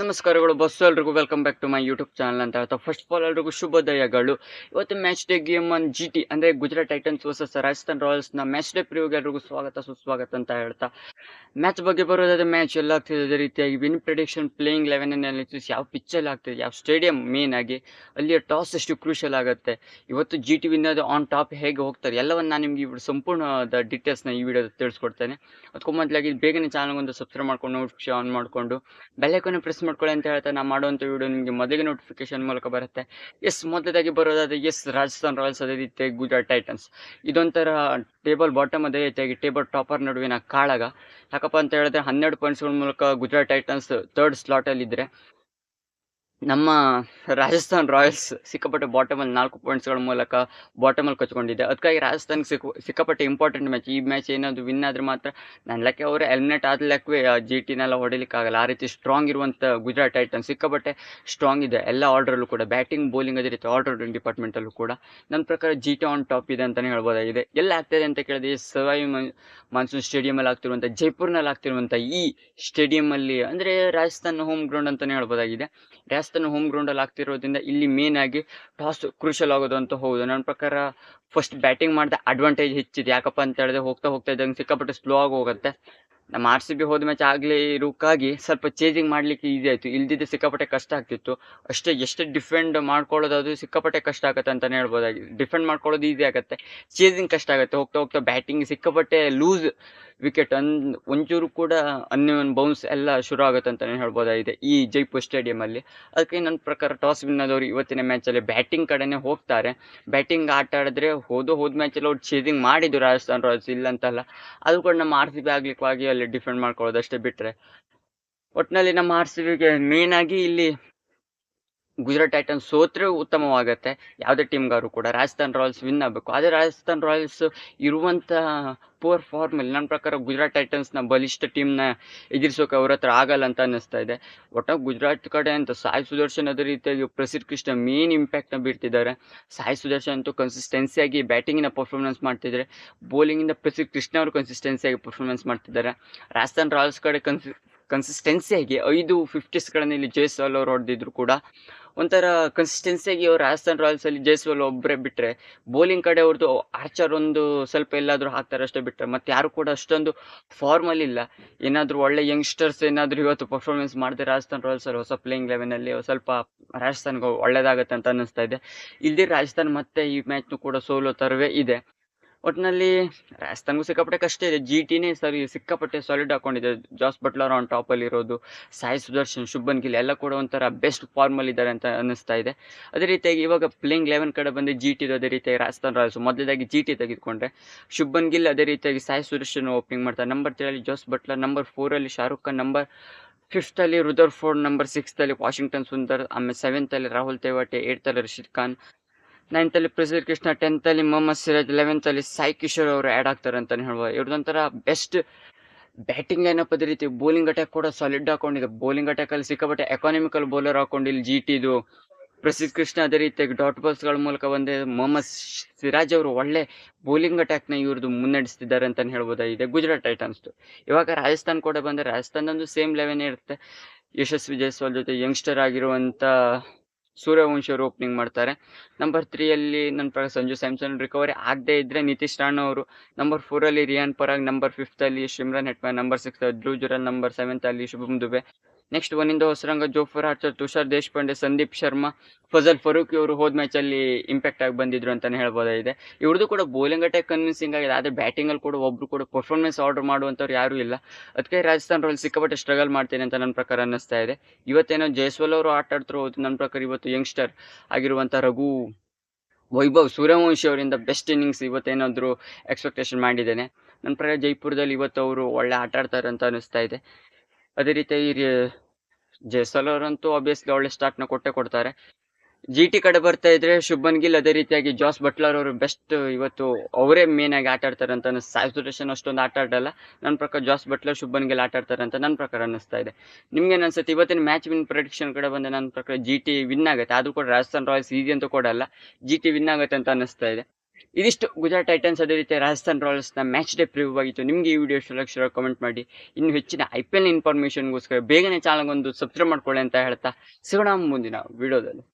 ನಮಸ್ಕಾರಗಳು ಬಸ್ಸು ಎಲ್ರಿಗೂ welcome back to my YouTube channel ಅಂತ ಹೇಳ್ತಾ ಫಸ್ಟ್ ಆಫ್ ಆಲ್ ಎಲ್ರಿಗೂ ಶುಭೋದಯಗಳು. ಇವತ್ತು match day game one G T ಅಂದರೆ ಗುಜರಾತ್ ಟೈಟನ್ಸ್ ವರ್ಸಸ್ ರಾಜಸ್ಥಾನ್ ರಾಯಲ್ಸ್ನ ಮ್ಯಾಚ್ ಡೇ ಪ್ರಿವ್ಗೆ ಎಲ್ರಿಗೂ ಸ್ವಾಗತ, ಸುಸ್ವಾಗತ ಅಂತ ಹೇಳ್ತಾ. ಮ್ಯಾಚ್ ಬಗ್ಗೆ ಬರೋದಾದ್ರೆ ಮ್ಯಾಚ್ ಎಲ್ಲ ಆಗ್ತಿದೆ ಅದೇ ರೀತಿಯಾಗಿ win prediction playing eleven analysis ಯಾವ ಪಿಚ್ಚಲ್ಲಿ ಆಗ್ತಿದೆ, ಯಾವ ಸ್ಟೇಡಿಯಂ ಮೇನ್ ಆಗಿ, ಅಲ್ಲಿಯ ಟಾಸ್ ಎಷ್ಟು ಕ್ರೂಷಿಯಲ್ ಆಗುತ್ತೆ, ಇವತ್ತು G T win on top ಹೇಗೆ ಹೋಗ್ತಾರೆ, ಎಲ್ಲವನ್ನು ನಾನು ನಿಮಗೆ ಇವರು ಡೀಟೇಲ್ಸ್ ಡೀಟೇಲ್ಸ್ನ ಈ ವಿಡಿಯೋದಲ್ಲಿ ತಿಳಿಸ್ಕೊಡ್ತೇನೆ. ಅದಕ್ಕೂ ಮೊದಲಾಗಿ ಬೇಗನೆ ಚಾನಲ್ಗೊಂದು ಸಬ್ಸ್ಕ್ರೈಬ್ ಮಾಡ್ಕೊಂಡು ನೋಟಿಫಿಕೇಶನ್ ಆನ್ ಮಾಡಿಕೊಂಡು ಬೆಲ್ಲೈಕನ್ನು ಪ್ರೆಸ್ ಮಾಡ್ಕೊಳ್ಳಿ ಅಂತ ಹೇಳ್ತಾರೆ ನಾ ಮಾಡುವಂಥ ವಿಡಿಯೋ ನಿಮಗೆ ಮೊದಲಿಗೆ ನೋಟಿಫಿಕೇಶನ್ ಮೂಲಕ ಬರುತ್ತೆ. ಎಸ್ ಮೊದಲಾಗಿ ಬರೋದಾದ್ರೆ ಎಸ್ ರಾಜಸ್ಥಾನ್ ರಾಯಲ್ಸ್ ಅದೇ ರೀತಿ ಗುಜರಾತ್ ಟೈಟನ್ಸ್ ಇದೊಂಥರ ಟೇಬಲ್ ಬಾಟಮ್ ಅದೇ ರೀತಿಯಾಗಿ ಟೇಬಲ್ ಟಾಪರ್ ನಡುವಿನ ಕಾಳಗ. ಯಾಕಪ್ಪ ಅಂತ ಹೇಳಿದ್ರೆ ಹನ್ನೆರಡು ಪಾಯಿಂಟ್ಸ್ಗಳ ಮೂಲಕ ಗುಜರಾತ್ ಟೈಟನ್ಸ್ ಥರ್ಡ್ ಸ್ಲಾಟಲ್ಲಿದ್ದರೆ ನಮ್ಮ ರಾಜಸ್ಥಾನ್ ರಾಯಲ್ಸ್ ಸಿಕ್ಕಾಪಟ್ಟೆ ಬಾಟಮಲ್ಲಿ ನಾಲ್ಕು ಪಾಯಿಂಟ್ಸ್ಗಳ ಮೂಲಕ ಬಾಟಮಲ್ಲಿ ಕಚ್ಕೊಂಡಿದೆ ಅದಕ್ಕಾಗಿ ರಾಜಸ್ಥಾನ್ ಸಿಕ್ಕ ಸಿಕ್ಕಾಪಟ್ಟೆ ಇಂಪಾರ್ಟೆಂಟ್ ಮ್ಯಾಚ್ ಈ ಮ್ಯಾಚ್ ಏನಾದರೂ ವಿನ್ ಆದರೆ ಮಾತ್ರ ನನ್ನ ಲೆಕ್ಕ ಅವರು ಎಲಿಮಿನೇಟ್ ಆದ ಲೆಕ್ಕವೇ ಜಿ ಟಿನೆಲ್ಲ ಹೊಡಿಲಿಕ್ಕಾಗಲ್ಲ. ಆ ರೀತಿ ಸ್ಟ್ರಾಂಗ್ ಇರುವಂಥ ಗುಜರಾತ್ ಟೈಟನ್ ಸಿಕ್ಕಾಪಟ್ಟೆ ಸ್ಟ್ರಾಂಗ್ ಇದೆ. ಎಲ್ಲ ಆರ್ಡ್ರಲ್ಲೂ ಕೂಡ ಬ್ಯಾಟಿಂಗ್ ಬೌಲಿಂಗ್ ಅದೇ ರೀತಿ ಆರ್ಡರ್ ಡಿಪಾರ್ಟ್ಮೆಂಟಲ್ಲೂ ಕೂಡ. ನನ್ನ ಪ್ರಕಾರ ಜಿ ಟಿ ಆನ್ ಟಾಪ್ ಇದೆ ಅಂತಲೇ ಹೇಳ್ಬೋದಾಗಿದೆ. ಎಲ್ಲ ಆಗ್ತಿದೆ ಅಂತ ಕೇಳಿದ್ರೆ ಸವಾಯಿ ಮಾನ್ಸೂನ್ ಸ್ಟೇಡಿಯಮಲ್ಲಿ ಆಗ್ತಿರುವಂಥ ಜೈಪುರ್ನಲ್ಲಿ ಆಗ್ತಿರುವಂಥ ಈ ಸ್ಟೇಡಿಯಮಲ್ಲಿ ಅಂದರೆ ರಾಜಸ್ಥಾನ್ ಹೋಮ್ ಗ್ರೌಂಡ್ ಅಂತಲೇ ಹೇಳ್ಬೋದಾಗಿದೆ. ರಾಜಸ್ಥಾನ್ ಹೋಮ್ ಗ್ರೌಂಡಲ್ಲಿ ಆಗ್ತಿರೋದ್ರಿಂದ ಇಲ್ಲಿ ಮೇನ್ ಆಗಿ ಟಾಸ್ ಕ್ರೂಷಲ್ ಆಗೋದು ಅಂತ ಹೌದು. ನನ್ನ ಪ್ರಕಾರ ಫಸ್ಟ್ ಬ್ಯಾಟಿಂಗ್ ಮಾಡಿದ ಅಡ್ವಾಂಟೇಜ್ ಹೆಚ್ಚಿದೆ. ಯಾಕಪ್ಪ ಅಂತ ಹೇಳಿದ್ರೆ ಹೋಗ್ತಾ ಹೋಗ್ತಾ ಇದ್ದಂಗೆ ಸಿಕ್ಕಾಪಟ್ಟೆ ಸ್ಲೋ ಆಗಿ ಹೋಗುತ್ತೆ. ನಮ್ಮ ಆರ್ ಸಿ ಬಿ ಹೋದ ಮ್ಯಾಚ್ ಆಗಲೇ ಇರೋಕ್ಕಾಗಿ ಸ್ವಲ್ಪ ಚೇಂಜಿಂಗ್ ಮಾಡಲಿಕ್ಕೆ ಈಸಿ ಆಯಿತು. ಇಲ್ದಿದ್ದೆ ಸಿಕ್ಕಾಪಟ್ಟೆ ಕಷ್ಟ ಆಗ್ತಿತ್ತು. ಅಷ್ಟೇ, ಎಷ್ಟು ಡಿಫೆಂಡ್ ಮಾಡ್ಕೊಳ್ಳೋದು ಅದು ಸಿಕ್ಕಾಪಟ್ಟೆ ಕಷ್ಟ ಆಗುತ್ತೆ ಅಂತಲೇ ಹೇಳ್ಬೋದಾಗಿ. ಡಿಫೆಂಡ್ ಮಾಡ್ಕೊಳ್ಳೋದು ಈಸಿ ಆಗುತ್ತೆ. ಚೇಂಜಿಂಗ್ ಕಷ್ಟ ಆಗುತ್ತೆ. ಹೋಗ್ತಾ ಹೋಗ್ತಾ ಬ್ಯಾಟಿಂಗ್ ಸಿಕ್ಕಾಪಟ್ಟೆ ಲೂಸ್ ವಿಕೆಟ್ ಅನ್, ಒಂಚೂರು ಕೂಡ ಅನ್ನಿವನ್ ಬೌನ್ಸ್ ಎಲ್ಲ ಶುರು ಆಗುತ್ತೆ ಅಂತಲೇ ಹೇಳ್ಬೋದಾಗಿದೆ ಈ ಜೈಪುರ್ ಸ್ಟೇಡಿಯಮಲ್ಲಿ ಅದಕ್ಕೆ ನನ್ನ ಪ್ರಕಾರ ಟಾಸ್ ವಿನ್ ಆದವರು ಇವತ್ತಿನ ಮ್ಯಾಚಲ್ಲಿ ಬ್ಯಾಟಿಂಗ್ ಕಡೆನೇ ಹೋಗ್ತಾರೆ. ಬ್ಯಾಟಿಂಗ್ ಆಟ ಆಡಿದ್ರೆ ಹೋದೋ, ಹೋದ ಮ್ಯಾಚಲ್ಲಿ ಅವ್ರು ಚೇಂಜಿಂಗ್ ಮಾಡಿದ್ದು ರಾಜಸ್ಥಾನ್ ರಾಯಲ್ಸ್ ಇಲ್ಲ ಅಂತಲ್ಲ ಅದು ಕೂಡ ನಮ್ಮ ಆರ್ ಸಿ ಬಿ ಆಗ್ಲಿಕ್ಕಾಗಿ ಅಲ್ಲಿ ಡಿಫೆಂಡ್ ಮಾಡ್ಕೊಳ್ಳೋದಷ್ಟೇ ಬಿಟ್ಟರೆ ಒಟ್ಟಿನಲ್ಲಿ ನಮ್ಮ ಆರ್ ಸಿ ಬಿಗೆ ಮೇನ್ ಆಗಿ ಇಲ್ಲಿ ಗುಜರಾತ್ ಟೈಟನ್ಸ್ ಸೋತ್ರೆ ಉತ್ತಮವಾಗುತ್ತೆ. ಯಾವುದೇ ಟೀಮ್ಗಾರು ಕೂಡ ರಾಜಸ್ಥಾನ್ ರಾಯಲ್ಸ್ ವಿನ್ ಆಗಬೇಕು. ಆದರೆ ರಾಜಸ್ಥಾನ್ ರಾಯಲ್ಸ್ ಇರುವಂಥ ಪೂರ್ ಫಾರ್ಮಲ್ಲಿ ನನ್ನ ಪ್ರಕಾರ ಗುಜರಾತ್ ಟೈಟನ್ಸ್ನ ಬಲಿಷ್ಠ ಟೀಮ್ನ ಎದುರಿಸೋಕೆ ಅವ್ರ ಹತ್ರ ಆಗಲ್ಲ ಅಂತ ಅನ್ನಿಸ್ತಾ ಇದೆ. ಒಟ್ಟಾಗಿ ಗುಜರಾತ್ ಕಡೆ ಅಂತ ಸಾಯಿ ಸುದರ್ಶನ್ ಅದೇ ರೀತಿಯಾಗಿ ಪ್ರಸಿದ್ಧ ಕೃಷ್ಣ ಮೇನ್ ಇಂಪ್ಯಾಕ್ಟ್ನ ಬೀರ್ತಿದ್ದಾರೆ ಸಾಯಿ ಸುದರ್ಶನ್ ಅಂತೂ ಕನ್ಸಿಸ್ಟೆನ್ಸಿಯಾಗಿ ಬ್ಯಾಟಿಂಗಿನ ಪರ್ಫಾರ್ಮೆನ್ಸ್ ಮಾಡ್ತಿದ್ದಾರೆ ಬೌಲಿಂಗಿಂದ ಪ್ರಸಿದ್ಧ ಕೃಷ್ಣ ಅವರು ಕನ್ಸಿಸ್ಟೆನ್ಸಿಯಾಗಿ ಪರ್ಫಾರ್ಮೆನ್ಸ್ ಮಾಡ್ತಿದ್ದಾರೆ. ರಾಜಸ್ಥಾನ್ ರಾಯಲ್ಸ್ ಕಡೆ ಕನ್ಸಿ ಕನ್ಸಿಸ್ಟೆನ್ಸಿಯಾಗಿ ಐದು ಫಿಫ್ಟೀಸ್ಗಳನ್ನು ಇಲ್ಲಿ ಜೈಸ್ವಾಲ್ ಅವರು ಹೊಡೆದಿದ್ರು ಕೂಡ, ಒಂಥರ ಕನ್ಸಿಸ್ಟೆನ್ಸಿಯಾಗಿ ಅವ್ರು ರಾಜಸ್ಥಾನ್ ರಾಯಲ್ಸಲ್ಲಿ ಜೈಸ್ವಾಲ್ ಒಬ್ಬರೇ ಬಿಟ್ಟರೆ ಬೌಲಿಂಗ್ ಕಡೆ ಅವ್ರದ್ದು ಆರ್ಚರ್ ಒಂದು ಸ್ವಲ್ಪ ಎಲ್ಲಾದರೂ ಹಾಕ್ತಾರೆ ಅಷ್ಟೇ ಬಿಟ್ಟರೆ ಮತ್ತು ಯಾರು ಕೂಡ ಅಷ್ಟೊಂದು ಫಾರ್ಮಲ್ಲಿ ಇಲ್ಲ. ಏನಾದರೂ ಒಳ್ಳೆ ಯಂಗ್ಸ್ಟರ್ಸ್ ಏನಾದರೂ ಇವತ್ತು ಪರ್ಫಾರ್ಮೆನ್ಸ್ ಮಾಡಿದೆ ರಾಜಸ್ಥಾನ್ ರಾಯಲ್ಸಲ್ಲಿ ಹೊಸ ಪ್ಲೇಯಿಂಗ್ ಲೆವೆನಲ್ಲಿ ಸ್ವಲ್ಪ ರಾಜಸ್ಥಾನ್ಗೆ ಒಳ್ಳೆಯದಾಗತ್ತೆ ಅಂತ ಅನ್ನಿಸ್ತಾ ಇದೆ. ಇಲ್ಲಿ ರಾಜಸ್ಥಾನ್ ಮತ್ತೆ ಈ ಮ್ಯಾಚ್ನು ಕೂಡ ಸೋಲೋ ಥರವೇ ಇದೆ. ಒಟ್ಟಿನಲ್ಲಿ ರಾಜಸ್ಥಾನ್ಗೂ ಸಿಕ್ಕಾಪಟ್ಟೆ ಕಷ್ಟ ಇದೆ ಜಿ ಟಿನೇ ಸರಿ ಸಿಕ್ಕಾಪಟ್ಟೆ ಸಾಲಿಡ್ ಹಾಕೊಂಡಿದೆ. ಜಾಸ್ ಬಟ್ಲರ್ ಆನ್ ಟಾಪಲ್ಲಿ ಇರೋದು. ಸಾಯಿ ಸುದರ್ಶನ್ ಶುಭನ್ ಗಿಲ್ ಎಲ್ಲ ಕೂಡ ಒಂಥರ ಬೆಸ್ಟ್ ಫಾರ್ಮಲ್ಲಿ ಇದ್ದಾರೆ ಅಂತ ಅನ್ನಿಸ್ತಾ ಇದೆ. ಅದೇ ರೀತಿಯಾಗಿ ಇವಾಗ ಪ್ಲೇಯಿಂಗ್ ಲೆವೆನ್ ಕಡೆ ಬಂದು ಜಿ ಟಿದು ಅದೇ ರೀತಿಯಾಗಿ ರಾಜಸ್ಥಾನ್ ರಾಯಲ್ಸ್ ಮೊದಲೇದಾಗಿ ಜಿ ಟಿ ತೆಗೆದುಕೊಂಡ್ರೆ ಶುಭನ್ ಗಿಲ್ ಅದೇ ರೀತಿಯಾಗಿ ಸಾಯಿ ಸುದರ್ಶನ್ ಓಪನಿಂಗ್ ಮಾಡ್ತಾರೆ. ನಂಬರ್ ತ್ರೀಯಲ್ಲಿ ಜಾಸ್ ಬಟ್ಲರ್ ನಂಬರ್ ಫೋರಲ್ಲಿ ಶಾರುಖ್ ಖಾನ್ ನಂಬರ್ ಫಿಫ್ತಲ್ಲಿ ರುದರ್ ಫೋರ್ಡ್ ನಂಬರ್ ಸಿಕ್ಸ್ತಲ್ಲಿ ವಾಷಿಂಗ್ಟನ್ ಸುಂದರ್ ಆಮೇಲೆ ಸೆವೆಂತಲ್ಲಿ ರಾಹುಲ್ ತೇವಾಟೆ ಏಯ್ತಲ್ಲಿ ರಶೀದ್ ಖಾನ್ ನೈನ್ತಲ್ಲಿ ಪ್ರಸಿದ್ಧ ಕೃಷ್ಣ ಟೆಂತಲ್ಲಿ ಮೊಹಮ್ಮದ್ ಸಿರಾಜ್ ಲೆವೆಂತಲ್ಲಿ ಸಾಯಿ ಕಿಶೋರ್ ಅವರು ಆ್ಯಡ್ ಆಗ್ತಾರೆ ಅಂತಲೇ ಹೇಳ್ಬೋದು. ಇವ್ರದೊಂಥರ ಬೆಸ್ಟ್ ಬ್ಯಾಟಿಂಗ್ ಲೈನ್ ಅದೇ ರೀತಿ ಬೌಲಿಂಗ್ ಅಟ್ಯಾಕ್ ಕೂಡ ಸಾಲಿಡ್ ಹಾಕೊಂಡಿದೆ ಬೌಲಿಂಗ್ ಅಟ್ಯಾಕಲ್ಲಿ ಸಿಕ್ಕಾಪಟ್ಟೆ ಎಕಾನಮಿಕಲ್ ಬೌಲರ್ ಹಾಕೊಂಡು ಇಲ್ಲಿ ಜಿ ಟಿದು ಪ್ರಸಿದ್ಧ ಕೃಷ್ಣ ಅದೇ ರೀತಿಯಾಗಿ ಡಾಟ್ ಬಾಲ್ಸ್ಗಳ ಮೂಲಕ ಬಂದೆ ಮೊಹಮ್ಮದ್ ಸಿರಾಜ್ ಅವರು ಒಳ್ಳೆ ಬೌಲಿಂಗ್ ಅಟ್ಯಾಕ್ನ ಇವ್ರದ್ದು ಮುನ್ನಡೆಸ್ತಿದ್ದಾರೆ ಅಂತಲೇ ಹೇಳ್ಬೋದಾಗಿದೆ ಗುಜರಾತ್ ಟೈಟನ್ಸ್ದು ಇವಾಗ ರಾಜಸ್ಥಾನ್ ಕೂಡ ಬಂದರೆ ರಾಜಸ್ಥಾನದಂದು ಸೇಮ್ ಲೆವೆನ್ ಇರುತ್ತೆ. ಯಶಸ್ವಿ ಜೈಸ್ವಾಲ್ ಜೊತೆ ಯಂಗ್ಸ್ಟರ್ ಆಗಿರುವಂಥ ಸೂರ್ಯವಂಶಿ ಅವರು ಓಪನಿಂಗ್ ಮಾಡ್ತಾರೆ. ನಂಬರ್ ತ್ರೀಯಲ್ಲಿ ನನ್ನ ಪ್ರಕಾರ ಸಂಜು ಸ್ಯಾಮ್ಸನ್ ರಿಕವರಿ ಆಗದೇ ಇದ್ದರೆ ನಿತೀಶ್ ರಾಣಾ ಅವರು. ನಂಬರ್ ಫೋರಲ್ಲಿ Riyan Parag number ಫಿಫ್ತಲ್ಲಿ Shimron Hetmyer number six Dhruv Jurel number ಸೆವೆಂತಲ್ಲಿ Shubham Dubey. Next ಒನ್ನಿಂದ ಹೊಸರಂಗ ಜೋಫರ್ ಆರ್ಚರ್ ತುಷಾರ್, ದೇಶಪಾಂಡೆ, ಸಂದೀಪ್ ಶರ್ಮಾ, ಫಜಲ್ ಫರೂಕ್ ಇವರು ಹೋದ ಮ್ಯಾಚಲ್ಲಿ ಇಂಪ್ಯಾಕ್ಟ್ ಆಗಿ ಬಂದಿದ್ರು ಅಂತಲೇ ಹೇಳ್ಬೋದಾಗಿದೆ. ಇವ್ರದ್ದು ಕೂಡ ಬೌಲಿಂಗ್ ಅಟ್ಯಾಕ್ ಕನ್ವಿನ್ಸಿಂಗ್ ಆಗಿದೆ. ಆದರೆ ಬ್ಯಾಟಿಂಗಲ್ಲಿ ಕೂಡ ಒಬ್ಬರು ಕೂಡ ಪರ್ಫಾರ್ಮೆನ್ಸ್ ಆರ್ಡರ್ ಮಾಡುವಂಥವ್ರು ಯಾರೂ ಇಲ್ಲ. ಅದಕ್ಕೆ ರಾಜಸ್ಥಾನ್ ರಾಯಲ್ಸ್ ಸಿಕ್ಕಾಪಟ್ಟೆ ಸ್ಟ್ರಗಲ್ ಮಾಡ್ತೇನೆ ಅಂತ ನನ್ನ ಪ್ರಕಾರ ಅನ್ನಿಸ್ತಾ ಇದೆ. ಇವತ್ತೇನೋ ಜೈಸ್ವಾಲ್ ಅವರು ಆಟ ಆಡ್ತಿರೋ ನನ್ನ ಪ್ರಕಾರ ಇವತ್ತು ಯಂಗ್ಸ್ಟರ್ ಆಗಿರುವಂಥ ರಘು ವೈಭವ್ ಸೂರ್ಯವಂಶಿ ಅವರಿಂದ ಬೆಸ್ಟ್ ಇನ್ನಿಂಗ್ಸ್ ಇವತ್ತೇನಾದರೂ ಎಕ್ಸ್ಪೆಕ್ಟೇಷನ್ ಮಾಡಿದ್ದೇನೆ. ನನ್ನ ಪ್ರಕಾರ ಜೈಪುರದಲ್ಲಿ ಇವತ್ತು ಅವರು ಒಳ್ಳೆ ಆಟ ಆಡ್ತಾರೆ ಅಂತ ಅನ್ನಿಸ್ತಾ ಇದೆ. ಅದೇ ರೀತಿ ಜೈಸ್ವಾಲ್ ಅವರಂತೂ ಆಬ್ವಿಯಸ್ಲಿ ಒಳ್ಳೆ ಸ್ಟಾರ್ಟ್ನ ಕೊಟ್ಟೆ ಕೊಡ್ತಾರೆ. ಜಿ ಟಿ ಕಡೆ ಬರ್ತಾ ಇದ್ರೆ ಶುಭನ್ ಗಿಲ್ ಅದೇ ರೀತಿಯಾಗಿ ಜಾಸ್ ಬಟ್ಲರ್ ಅವರು ಬೆಸ್ಟ್ ಇವತ್ತು ಅವರೇ ಮೇನ್ ಆಗಿ ಆಟ ಆಡ್ತಾರೆ ಅಂತ ಅನಿಸ್ತು ಸ್ಯಾಚುರೇಷನ್ ಅಷ್ಟೊಂದು ಆಟ ಆಡಲ್ಲ. ನನ್ನ ಪ್ರಕಾರ ಜಾಸ್ ಬಟ್ಲರ್ ಶುಭನ್ ಗಿಲ್ ಆಟ ಆಡ್ತಾರೆ ಅಂತ ನನ್ನ ಪ್ರಕಾರ ಅನ್ನಿಸ್ತಾ ಇದೆ. ನಿಮ್ಗೆ ಅನ್ಸುತ್ತೆ? ಇವತ್ತಿನ ಮ್ಯಾಚ್ ವಿನ್ ಪ್ರೊಡಿಕ್ಷನ್ ಕಡೆ ಬಂದ ನನ್ನ ಪ್ರಕಾರ ಜಿ ಟಿ ವಿನ್ ಆಗುತ್ತೆ. ಅದು ಕೂಡ ರಾಜಸ್ಥಾನ್ ರಾಯಲ್ಸ್ ಈಸಿ ಅಂತೂ ಅಲ್ಲ. ಜಿ ಟಿ ವಿನ್ ಆಗುತ್ತೆ ಅಂತ ಅನ್ನಿಸ್ತಾ ಇದೆ. ಇದಿಷ್ಟು ಗುಜರಾತ್ ಟೈಟನ್ಸ್ ಅದೇ ರೀತಿ ರಾಜಸ್ಥಾನ್ ರಾಯಲ್ಸ್ನ ಮ್ಯಾಚ್ ಡೇ ಪ್ರಿವ್ಯೂ ಆಗಿತ್ತು. ನಿಮಗೆ ಈ ವಿಡಿಯೋ ಇಷ್ಟ ಕಮೆಂಟ್ ಮಾಡಿ. ಇನ್ನು ಹೆಚ್ಚಿನ ಐ ಪಿ ಎಲ್ ಇನ್ಫಾರ್ಮೇಷನ್ಗೋಸ್ಕರ ಬೇಗನೆ ಚಾನಲ್ಗೊಂದು ಸಬ್ಸ್ಕ್ರೈಬ್ ಮಾಡ್ಕೊಳ್ಳಿ ಅಂತ ಹೇಳ್ತಾ ಸಿಗೋಣ ಮುಂದಿನ ವಿಡಿಯೋದಲ್ಲಿ